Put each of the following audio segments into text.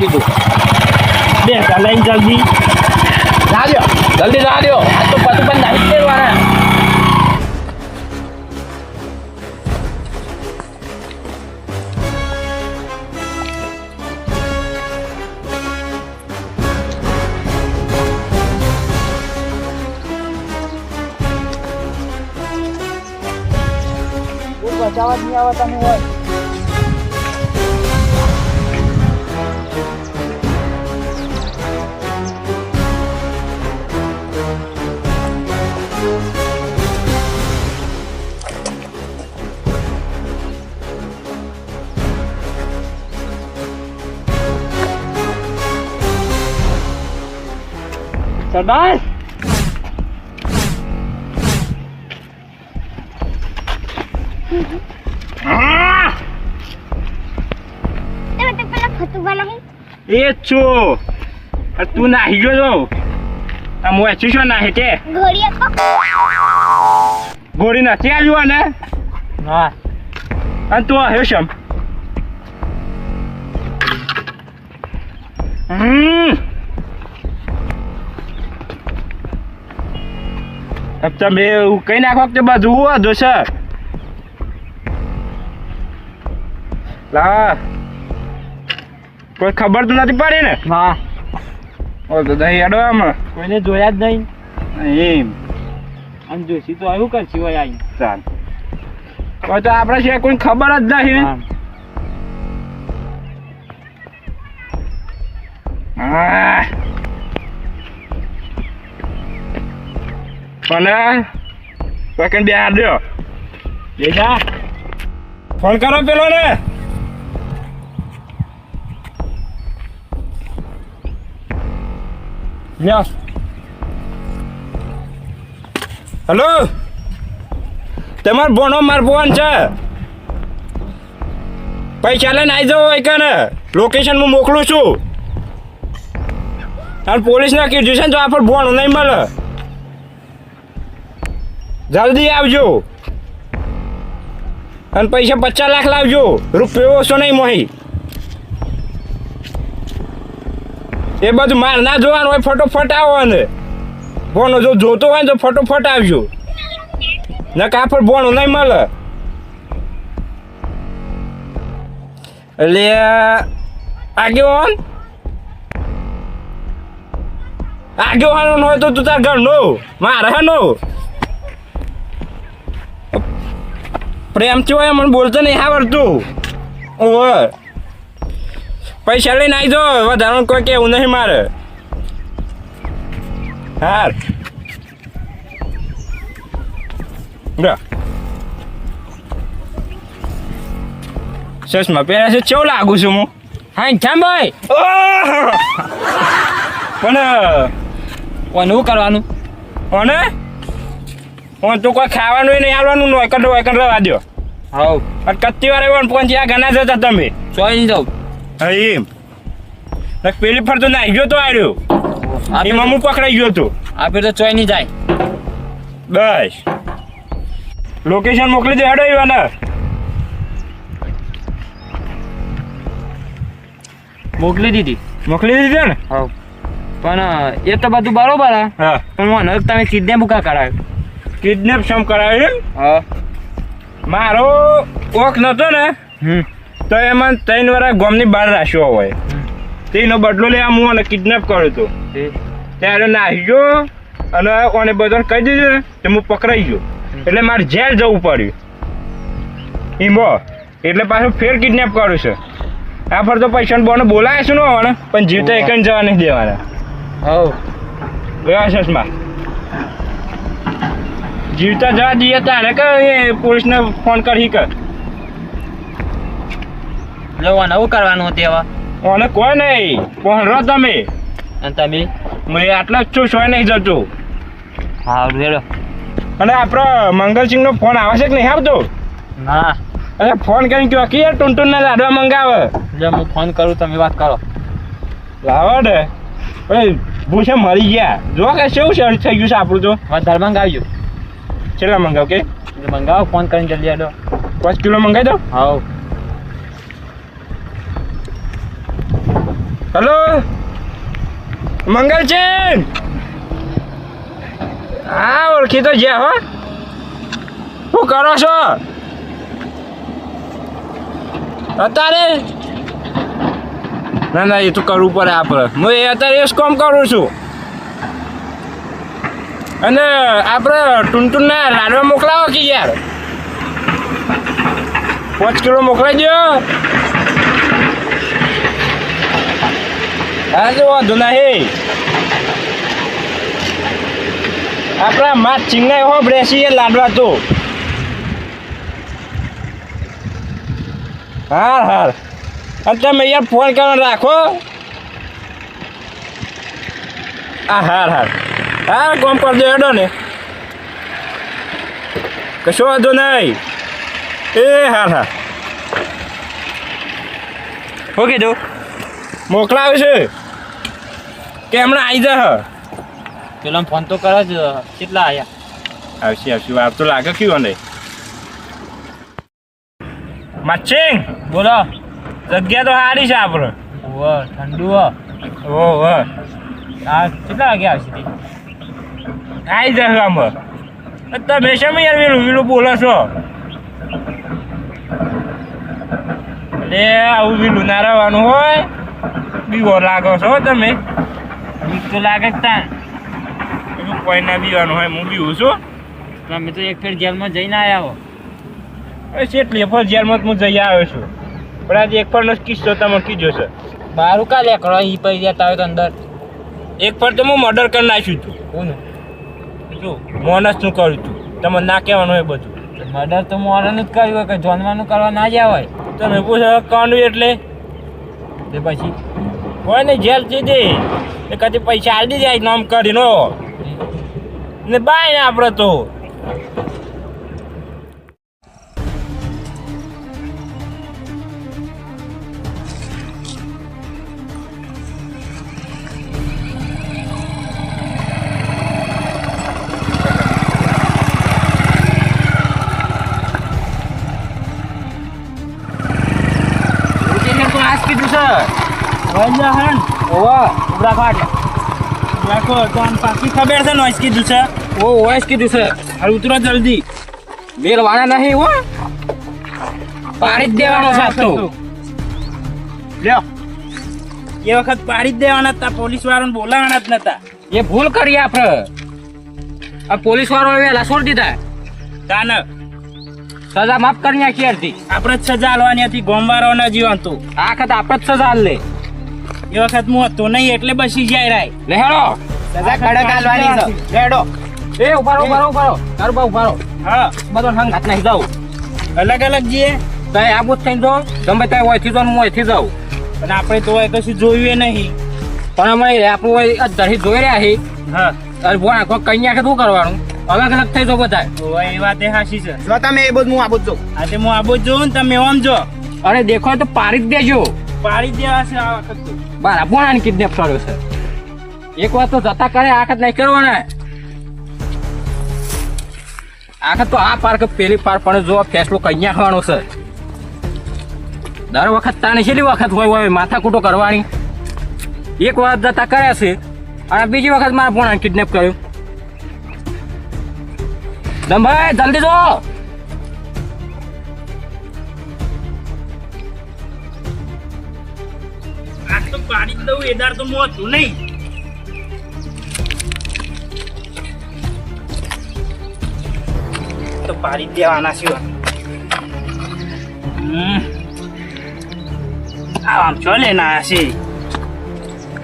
કીધું. બે હજાર જલ્દી ના દ્યો જલ્દી ના આ તો પતિ પણ નાખી દેવાના. બચાવવા જ નહીં આવે તમે હોય. તો નહીં એ જ છું. તું નાહી ગયો છો? આ મોચી છો નાહી તે. ઘોડી આપો ગોળી નથી આવ્યું ને હા. અને તું આવ્યો છે હમ. તમે કઈ નાખો કે બાજુ જોશે. છે લા. કોઈ ખબર તો નથી પડી ને? હા. ઓ તો દહીં અડો આમાં. કોઈને જોયા જ નહીં. એમ. આમ જોશી તો આવ્યું કરશી હોય આવી ચાલ. કોઈ તો આપણે સિવાય કોઈ ખબર જ નહીં પણ સેકન્ડ બે હાર દો બેજા ફોન કરો પેલો ને લ્યો. હેલો? તમાર બોનો માર ફોન છે. પૈસા લઈને આવી એક ને લોકેશન હું મોકલું છું. અને પોલીસને કીધું છે ને તો આપણે બોન નહીં મળે. જલ્દી આવજો. અને પૈસા પચાસ લાખ લાવજો. રૂપિયો ઓછો નહીં મોહી. એ બધું માર ના જોવાનું હોય, ફટોફટ આવો અને બોનો જો જોતો હોય ને તો ફટોફટ આવજો. ન કાપડ બોણું નહીં મળે. એટલે આગેવાન. આગેવાન હોય તો તું તાર ઘરનો. મારે હેનો. પ્રેમથી હોય મને બોલતો નહીં આવડતું ઓવર પૈસા લઈને આવી જાઓ વધારાનું કોઈ કેવું નહીં મારે. હાર. ચશ્મા પહેર્યા છે ચેવું લાગુ છું હું? હા કેમ ભાઈ? પણ કોને શું કરવાનું? અને હું તું કોઈ ખાવાનું નહીં આવવાનું નો એકડ એકડ રવા દો હાઉ. અને કત્તી વાર એવો પહોંચ્યા ઘણા જતા તમે. ચોઈ જાઉં. હા એમ. પેલી ફરતો નાહી ગયો તો આવ્યો એમાં મમ્મી પકડાઈ ગયો તો. આપે તો ચોઈ નહીં જાય. બસ. લોકેશન મોકલી દે હેડો એવાને. મોકલી દીધી. મોકલી દીધી ને? હા પણ એ તો બધું બરોબર હા. પણ મને તમે કિડનેપ કા કરાવ્યું કિડનેપ સમ કરાવ્યું હા. મારો ઓખ નતો ને તો એમાં ત્રણ વાર ગોમની બહાર રાખ્યો હોય. તેનો બદલો લેવા હું અને કિડનેપ કર્યો હતો ત્યારે નાખ્યો અને ઓને બધાને કહી દીધું ને તે હું પકડાઈ ગયો. એટલે મારે જેલ જવું પડ્યું. ઈમો એટલે પાછું ફેર કિડનેપ કર્યું છે. આ ફર તો પૈસા બોને બોલાય છે ને હવે પણ જીવતા એક જવા નહીં દેવાના. હાઉ વ્યવસ્થમાં જીવતા જવા દઈએ તારે કે એ પોલીસને ફોન કરી કર. લેવા નવું કરવાનું હતું એવા? ઓને કોઈ નહીં રહો તમે. અને તમે? મેં આટલા જ છું સોય નહીં જતો. હા રેડો અને આપણો મંગલસિંહનો ફોન આવે છે કે નહીં આવતો? ના. અરે ફોન કરીને કહો કે યાર ટુનટુનને લાડવા મંગાવે? જો હું ફોન કરું તમે વાત કરો. લાવો ને. ભૂસે મરી ગયા. જો કે શું થઈ ગયું છે આપણું તો. દરબાંગ આવજો કેટલા મંગાવ કે? મંગાવો ફોન કરીને જલ્દી આડો પાંચ કિલો મંગાવી દો. હાઉ. હલો? મંગલચેન હા ઓળખી તો જ્યાં હો. શું કરો છો? અત્યારે? ના ના એ તો કરવું પડે આપણે. હું એ અત્યારે એ જ કામ કરું છું. અને આપણે ટુનટુનને લાડવા મોકલાવો કે યાર? પાંચ કિલો મોકલાઈ દો હા, તો વાંધો નહીં. આપણા માત ચિંગાઈ હો બ્રેસી એ લાડવા તો. હાર હાર. અને તમે યાર ફોન કરવા રાખો. હા હાર હાર. હા કોમ કરી દો હેડો ને. કશો વાંધો નહીં. એ હા હા શું કીધું? મોકલાવે છે. કે હમણાં આવી જા પેલો ફોન તો કરો જ કેટલા આવ્યા આવશે આવશે. વાર તો લાગે કયું નહીં. મચ્છિંગ બોલો. જગ્યા તો સારી છે આપણે ઓવ ઠંડુ ઓ હો આ કેટલા વાગે આવશે આવી જશે આમાં. તમે શેમ યાર વેલું વેલું બોલો છો? એટલે આવું વેલું ના રહેવાનું હોય. બીવો લાગો છો તમે. બીક તો લાગે જ તા એવું કોઈ ના બીવાનું હોય હું બીવું છું. તમે તો એક ફેર જેલમાં જઈને આયા હો. એ કેટલી ફર જેલમાં હું જઈ આવ્યો છું. પણ આજે એક ફરનો કિસ્સો તમે કીધો છે. બારું કા લે કરો એ પૈ જતા હોય તો અંદર. એક ફર તો હું મર્ડર કરી નાખ્યું હતું. કોનું? શું મોનસનું કર્યું હતું તમે ના કહેવાનું હોય બધું. મર્ડર તો મોરાનું જ કર્યું હોય કે જોનવાનું કરવા ના જ્યાં હોય? તમે પૂછો કાંડું એટલે? તે પછી? કોઈ નહીં જેલ દીધી એ કદી પૈસા આલી જાય નામ કરીને ને બાય ને આપણે તો. વંજા હન. ઓવા ઉભરા કાઢ રાખો તો આમ પાકી ખબર છે નોઈસ કીધું છે? ઓ વોઇસ કીધું છે. હાલ ઉતરો જલ્દી. બેલ વાળા નહીં હો. પાડી જ દેવાનો છે તો. લ્યો. એ વખત પાડી જ દેવાના હતા પોલીસ વાળાને બોલાવાના જ નતા. એ ભૂલ કરી આપણે. આ પોલીસ વાળો વેલા છોડી દીધા. કાન સજા માફ કરી નાખી હતી આપણે જ સજા આલવાની હતી ગોમવાળાના જીવન તો. આ વખત આપણે જ સજા આલ લે. એ વખત હું હતો નહીં એટલે બસી જાય રાય. લે હેડો. સજા કડક આલવાની છે. હેડો એ ઉભારો ઉભારો ઉભારો તારો બા ઉભારો હા. બધો સંગ હાથ નાખી જાવ અલગ અલગ જઈએ તય આબુ જ થઈને જો તમે ત્યાં હોયથી જો હું થી જાઉં. પણ આપણે તો હોય કશું જોયું નહીં. પણ અમે આપણું હોય અધરથી જોઈ રહ્યા છીએ. હા. અરે બોલ આખો કઈ નાખે શું કરવાનું? અલગ અલગ થઈ જો બધા એ વાત એ હાસી છે. જો તમે એ બધું હું આબુ જ જોઉં. આજે હું આબુ જ ને તમે ઓમ જો. અરે દેખો તો પાડી જ દેજો. પાડી દેવા છે આ વખત મારા બારા કિડનેપ કર્યો છે. એક વાર તો જતા કરે આખત નહીં કરવાના. આખત તો આ પાર્ક પેલી પાર પણ જો ફેસલો કઈ ખાવાનો છે. દર વખત તાને છેલ્લી વખત હોય હોય માથા કૂટો કરવાની. એક વાર જતા કર્યા છે, અને બીજી વખત મારા પોણાને કિડનેપ કર્યો. દમભાઈ જલ્દી જો! પાડી દઉં, એદાર તો હતું નહીં. તો પાડી દેવાના છે. આમ છો લે ના છે?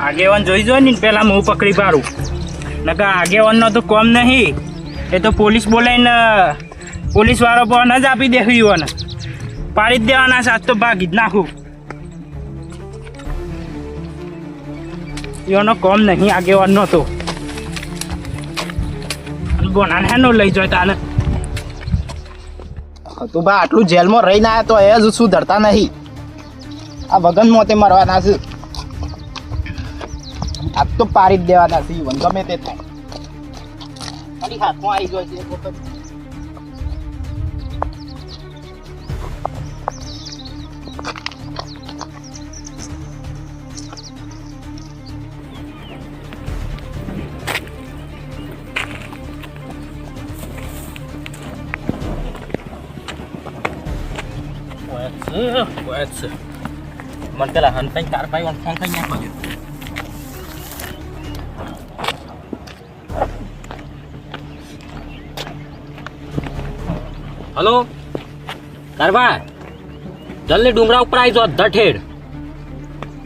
આગેવાન જોઈ જો ને પેલા હું પકડી પાડું. નકા આગેવાનનો તો કોમ નહીં. એ તો પોલીસ બોલાવીને પોલીસ વાળો પણ જ આપી દે યુવાને પાડી જ દેવાના છે. આજ તો ભાગી જ નાખું. એનો કોમ નહીં આગેવાન નહોતો બોનાને હેનો લઈ જાય તાને. તું બા આટલું જેલમાં રહીને આવ્યા તો એ જ સુધરતા નહીં. આ વગન મોતે મરવાના છે. આ તો પારી જ દેવાના છે ગમે તે થાય. હાથમાં આવી ગયો છે જ છે મને પેલા હંતાઈ તાર ભાઈ ફોન કરી નાખવા હલો કારવા જલ્દી ડુંગરા ઉપર આવી જો ધઠેડ.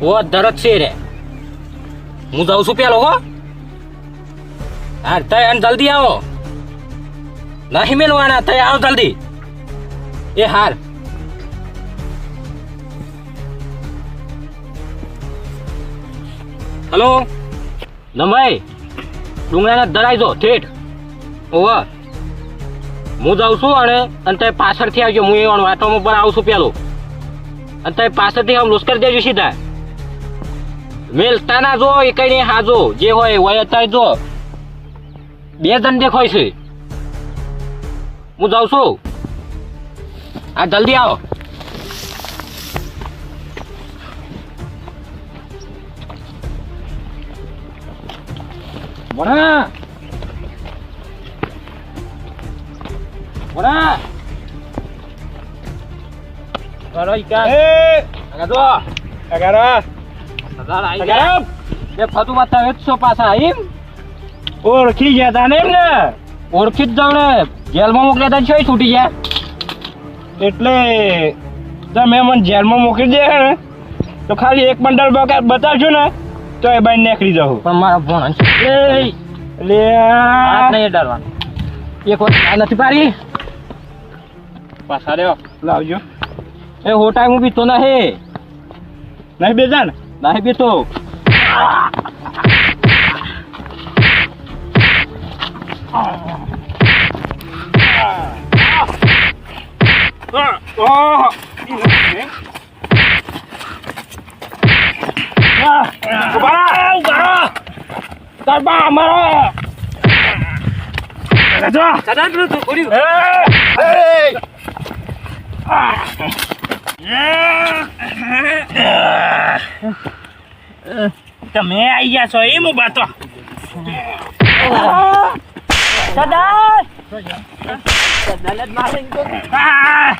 ઓ ધરત છે રે હું જાઉં છું પેલો, હા. તય અને જલ્દી આવો. નહીં મેલવાના, તય આવો જલ્દી. એ હાર. હલો? નમાઈ ડુંગરાને ધરાઈ જો, ઠેઠ. ઓવા હું જાઉં છું અને અને તે પાછળથી આવજો. હું એ વાટોમાં પણ આવું છું પેલું. અને તે પાછળથી આમ લુસ્કર દેજો સીધા. મેલતા ના જો, એ કઈ નહીં હાજો. જે હોય હોય અત્યારે જો. બે જણ દેખાય છે. હું જાઉં છું. આ જલ્દી આવો. ઈકા એ. આગળ જો અગારા સરદાર આઈ ગયા. બે ફતું બતાવે જ છો પાછા એમ ઓળખી ગયા તા ને એમ ને ઓળખી જ જાવ ને. જેલમાં મોકલ્યા તા છે છૂટી ગયા. એટલે તમે મને જેલમાં મોકલી દે ને તો ખાલી એક બંડલ બતાવજો ને. તો એ બાઈ નીકળી જાઉં. પણ મારા ભણ છે. એટલે હાથ નહીં ડરવાનું એક વખત આ નથી પારી પાછા રહ્યો લાવજો. એ હોટાય હું પીતો નહીં. નહીં બેજા ને. નહીં પીતો ઓહ ઊભા ઊભા તારબા અમારો જો સદા તું કર્યું તમે આઈ ગયા છો એમ ઊભા તો સદા સદા જ મારે આ!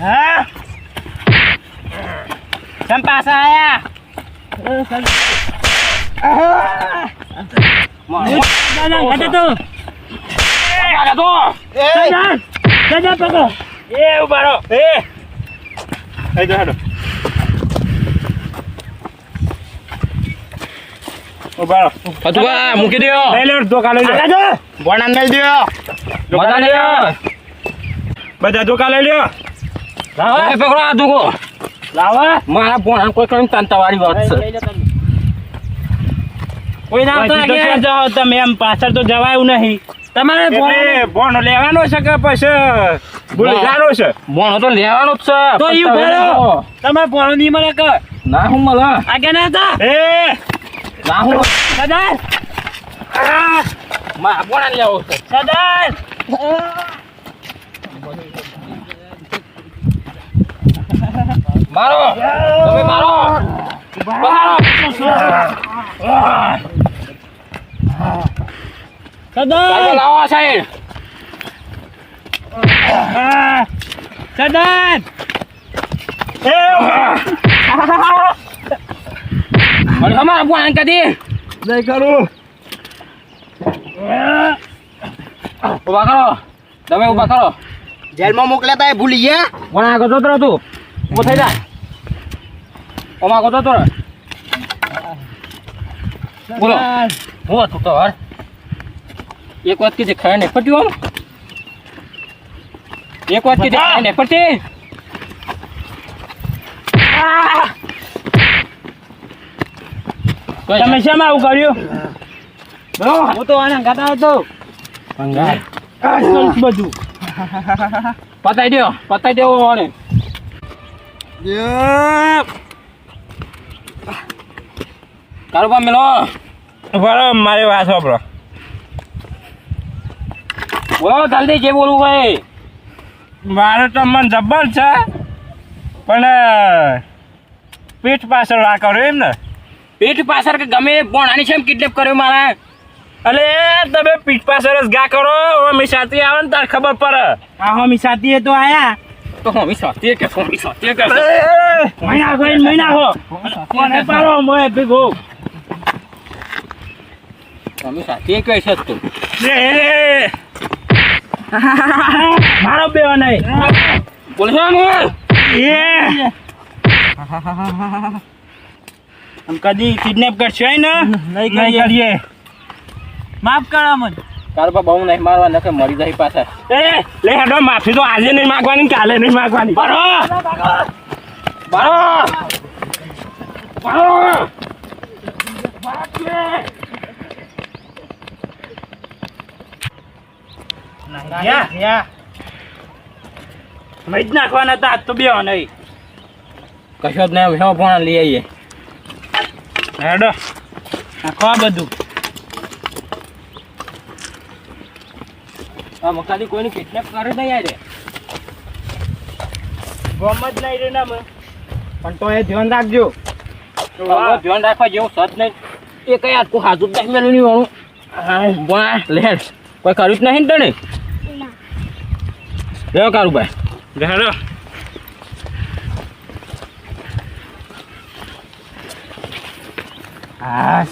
હા કેમ પાછા મૂકી દો દ્યો મજા લ્યો બધા ધોકા લઈ લ્યો પકડો આ દુગો લાવા. મારા ભોણા કોઈ કઈ વાત છે. કોઈ ના તો જાઓ? તમે એમ પાછળ તો જવાયું નહીં. તમારે ભોણો લેવાનો છે કે પછી ભૂલી છે? ભોણો તો લેવાનો જ છે. તો ઈ પણ તમે ભણો. નહીં મળે કે? ના હું મળે. આગળ ના હતા એ! ના હું સદાર આ, ભોણા લેવો છે. સદાર મારો. તમે મારો. મારો. સદાર લાવો સાહેબ. સાઈડ આ, સદાર એ અને અમારા ભોણા કદી નહીં કરું. ઊભા કરો. તમે ઊભા કરો. જેલમાં મોકલ્યા તા એ ભૂલી ગયા? પણ આગળ જતો તું? ઊભો થઈ જા. ઓમાં જતો રહે બોલો. હું હતું તો હર એક વાત કીધી ખાય ને પટ્યું આમ એક વાત કીધી ખાય ને પટ્ટી. તમે શેમાં આવું કર્યું? હું તો આને ગાતા હતો બધું? પતાઈ દો પતાઈ દેવો આને કારોબાર મેલો. બરાબર મારી વાત સાંભળો. બોલો જલ્દી જે બોલવું હોય. મારે તો મન જબ્બર છે પણ પીઠ પાછળ આ કર્યું એમ ને. પીઠ પાછળ કે ગમે પણ આની છે એમ કિડનેપ કર્યો મારા? અલે તમે પીઠ સરસ ગા કરો હમી સાથે આવે ને તાર ખબર પડે. આ હમી સાથીએ તો આયા. તો મમ્મી સાથે કે મમ્મી સાથે કે? મહિના ગઈ મહિના હો. કોને પાડો? મોય ભેગો. મમ્મી સાથે કે છે તું. એ, મારો બેવો નહીં બોલશે આમ કદી કિડનેપ કરશો ને? નહીં કરીએ. માફ કરો મને તાર પર બહુ નહીં મારવા નકે મરી જાય પાછા. એ લે હેડો માફી તો આજે નહીં માગવાની કાલે નહીં માગવાની. બારો બારો બારો યા મઈ જ નાખવાના હતા તો બેવો નહીં. કશો જ નહીં હવે ભણા લઈ આવીએ. હેડો નાખો આ બધું. આ મકાની કોઈની કિડનેપ કરે નહીં યાર ગમ જ નહીં રે ના પણ તો એ ધ્યાન રાખજો. ધ્યાન રાખવા જેવું સજ નહીં. એ કઈ આખું હાજુ મેલું નહીં વાળું. બોલા લે કોઈ કર્યું જ નહીં ને તને? લેવો કારું ભાઈ હેડો હા